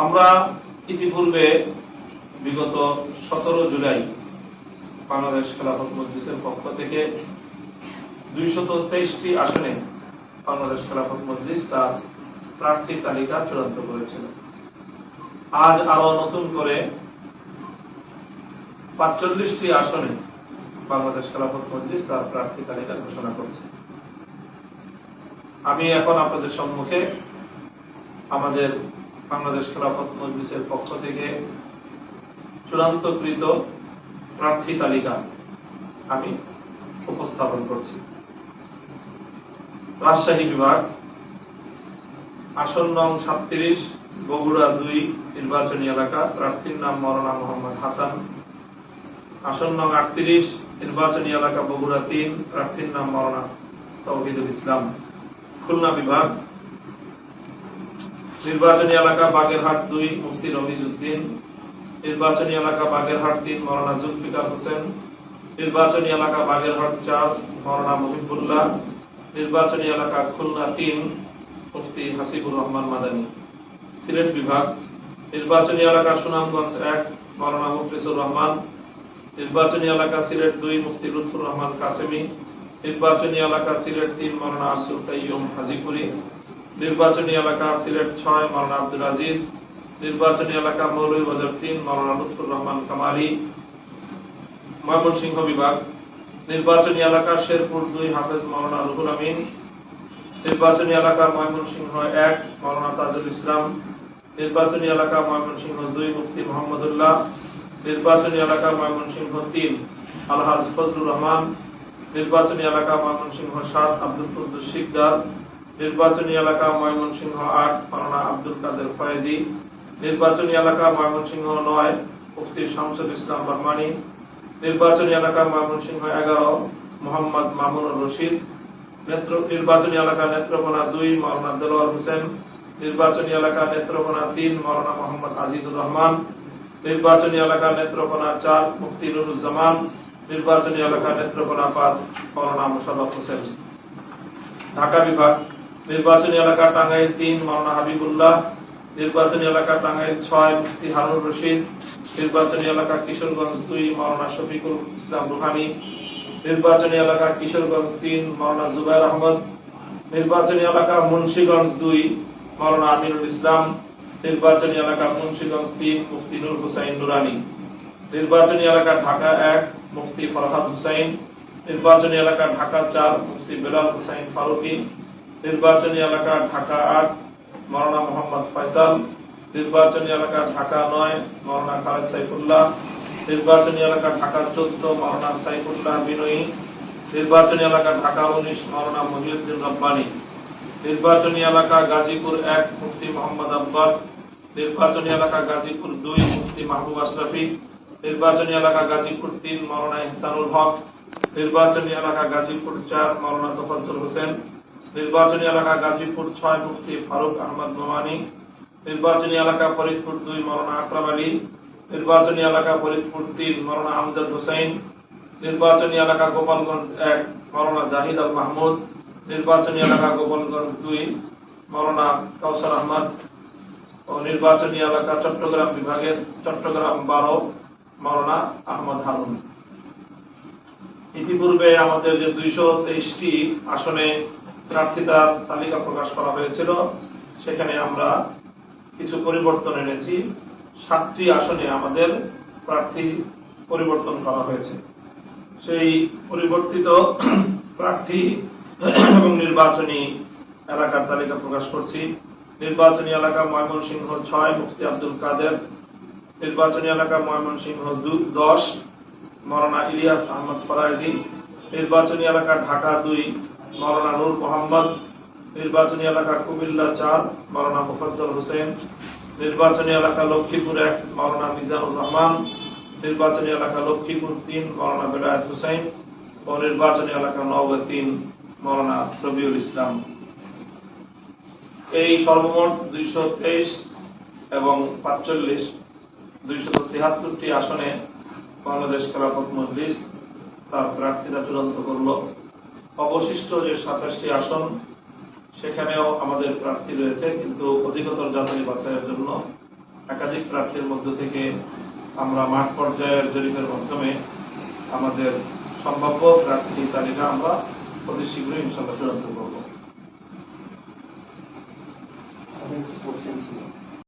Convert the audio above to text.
আমরা ইতিপূর্বে বিগত সতেরো জুলাই বাংলাদেশ খেলাফত মজলিসের পক্ষ থেকে দুইশত তেইশটি আসনে বাংলাদেশ খেলাফত মজলিস তার প্রার্থী তালিকা চূড়ান্ত করেছিল। আজ আরও নতুন করে পাঁচচল্লিশটি আসনে বাংলাদেশ খেলাফত মজলিস তার প্রার্থী তালিকা ঘোষণা করছে। আমি এখন আপনাদের সম্মুখে আমাদের বাংলাদেশ খেলাফত মজলিসের পক্ষ থেকে চূড়ান্তকৃত প্রার্থী তালিকা আমি উপস্থাপন করছি। রাজশাহী বিভাগ আসন নং সাতত্রিশ, বগুড়া দুই, নির্বাচনী এলাকা, প্রার্থীর নাম মৌলানা মোহাম্মদ হাসান। আসন নং আটত্রিশ, নির্বাচনী এলাকা, বগুড়া তিন, প্রার্থীর নাম মৌলানা তৌহিদুল ইসলাম। খুলনা বিভাগ নির্বাচনী এলাকা বাগেরহাট দুই, মুফতি রবিজুদ্দিন নির্বাচনী এলাকা বাগেরহাট তিন, মৌলানা জুলফিকার হোসেন। নির্বাচনী এলাকা বাগেরহাট চার, মৌলানা মহিবুল্লাহ। নির্বাচনী এলাকা খুলনা তিন, মুফতি হাসিবুর রহমান মাদানী। সিলেট বিভাগ, নির্বাচনী এলাকা সুনামগঞ্জ এক, মৌলানা মুফলিসুর রহমান। নির্বাচনী এলাকা সিলেট দুই, মুফতি লুৎফুর রহমান কাসেমি। নির্বাচনী এলাকা সিলেট তিন, মৌলানা আসুল কাইয়ুম হাজিপুরি। নির্বাচনী এলাকা সিলেট ছয় মৌলানা আব্দুল আজিজ। নির্বাচনী এলাকা মৌলভীবাজার তিন মৌলানা লুৎফুর রহমান কামালি ময়মনসিংহ বিভাগ। নির্বাচনী এলাকা শেরপুর দুই, হাফেজ মৌলানা রুহুল আমিন। নির্বাচনী এলাকা ময়মনসিংহ এক মৌলানা তাজুল ইসলাম। নির্বাচনী এলাকা ময়মনসিংহ দুই, মুফতি মোহাম্মদুল্লাহ। নির্বাচনী এলাকা ময়মনসিংহ তিন, আলহাজ ফজলুর রহমান। নির্বাচনী এলাকা ময়মনসিংহ সাত, আব্দুল কুদ্দুস শিকদার। নির্বাচনী এলাকা ময়মনসিংহ আট, মাওলানা আব্দুল কাদের ফয়েজি। নির্বাচনী এলাকা ময়মনসিংহ নয়, মুফতি শামসুল ইসলাম রহমানী। নির্বাচনী এলাকা ময়মনসিংহ এগারো, মোহাম্মদ মামুনুর রশিদ। নির্বাচনী এলাকা নেত্রকোনা দুই, মাওলানা দেলোয়ার হোসেন। নির্বাচনী এলাকা নেত্রকোনা তিন, মাওলানা মোহাম্মদ আজিজুর রহমান। নির্বাচনী এলাকা নেত্রকোনা চার, মুফতি নুরুজ্জামান। নির্বাচনী এলাকা নেত্রকোনা পাঁচ, মাওলানা মোশাররফ হোসেন। ঢাকা বিভাগ নির্বাচনী এলাকা টাঙ্গাইল তিন, মাওলানা হাবিবুল্লাহ। নির্বাচনী এলাকা টাঙ্গাইল ছয়, মুফতি হারুন রশিদ। নির্বাচনী এলাকা কিশোরগঞ্জ দুই, মাওলানা শফিকুল ইসলাম রুহানি। নির্বাচনী এলাকা কিশোরগঞ্জ তিন, মাওলানা জুবাইর আহমদ। নির্বাচনী এলাকা মুন্সীগঞ্জ দুই, মাওলানা আমিরুল ইসলাম। নির্বাচনী এলাকা মুন্সীগঞ্জ তিন, মুফতি নূর হুসাইন নুরানি। নির্বাচনী এলাকা ঢাকা এক, মুফতি ফরহাদ হুসাইন। নির্বাচনী এলাকা ঢাকা চার, মুফতি বেলাল হুসাইন ফারুকি। নির্বাচনী এলাকা ঢাকা আট, মৌলানা মোহাম্মদ ফয়সাল। নির্বাচনী এলাকা ঢাকা নয়, মৌলানা খালেদ সাইফুল্লাহ। নির্বাচনী এলাকা ঢাকা চোদ্দ, মৌলানা সাইফুল্লাহ বিনয়ী। নির্বাচনী এলাকা ঢাকা উনিশ, মৌলানা মহিউদ্দিন রব্বানী। নির্বাচনী এলাকা গাজীপুর এক, মুফতি মোহাম্মদ আব্বাস। নির্বাচনী এলাকা গাজীপুর দুই, মুফতি মাহবুব আশরাফি। নির্বাচনী এলাকা গাজীপুর তিন, মৌলানা ইহসানুল হক। নির্বাচনী এলাকা গাজীপুর চার, মৌলানা তোফাজ্জল হোসেন। নির্বাচনী এলাকা গাজীপুর ছয় মুফতি ফারুক আহমদ নোমানি, নির্বাচনী এলাকা ফরিদপুর দুই মৌলানা আকরাম আলী, নির্বাচনী এলাকা ফরিদপুর তিন মৌলানা আমজাদ হোসেন, নির্বাচনী এলাকা গোপালগঞ্জ এক মৌলানা জাহিদ আল মাহমুদ, নির্বাচনী এলাকা গোপালগঞ্জ দুই মৌলানা কাউসার আহমদ ও নির্বাচনী এলাকা চট্টগ্রাম বিভাগের চট্টগ্রাম বারো মৌলানা আহমদ হারুন। ইতিপূর্বে আমাদের যে দুইশো তেইশটি আসনে প্রার্থিতার তালিকা প্রকাশ করা হয়েছিল। সেখানে আমরা কিছু পরিবর্তন এনেছি। সাতটি আসনে আমাদের প্রার্থী পরিবর্তন করা হয়েছে। সেই পরিবর্তিত প্রার্থী এবং নির্বাচনী এলাকার তালিকা প্রকাশ করছি। নির্বাচনী এলাকা ময়মনসিংহ ছয়, মুফতি আব্দুল কাদের। নির্বাচনী এলাকা ময়মনসিংহ দশ, মরানা ইলিয়াস আহমদ ফরাইজি। নির্বাচনী এলাকা ঢাকা দুই মৌলানা নূর মোহাম্মদ, নির্বাচনী এলাকা কুমিল্লা চার মৌলানা মুফাজ্জল হোসেন, নির্বাচনী এলাকা লক্ষ্মীপুর এক মৌলানা মিজানুর রহমান, নির্বাচনী এলাকা লক্ষ্মীপুর তিন মৌলানা বেলায়েত হুসাইন ও নির্বাচনী এলাকা নওগাঁ তিন মৌলানা রবিউল ইসলাম। এই সর্বমোট দুইশো তেইশ এবং পাঁচচল্লিশ, দুইশো তিয়াত্তরটি আসনে বাংলাদেশ খেলাফত মজলিস তার প্রার্থীরা চূড়ান্ত করল। অবশিষ্ট যে সাতাশটি আসন, সেখানেও আমাদের প্রার্থী রয়েছে, কিন্তু অধিকতর যাচাই বাছাইয়ের জন্য একাধিক প্রার্থীর মধ্য থেকে আমরা মাঠ পর্যায়ের জরিপের মাধ্যমে আমাদের সম্ভাব্য প্রার্থী তালিকা আমরা অতি শীঘ্রই ইনশাল্লাহ চূড়ান্ত করব।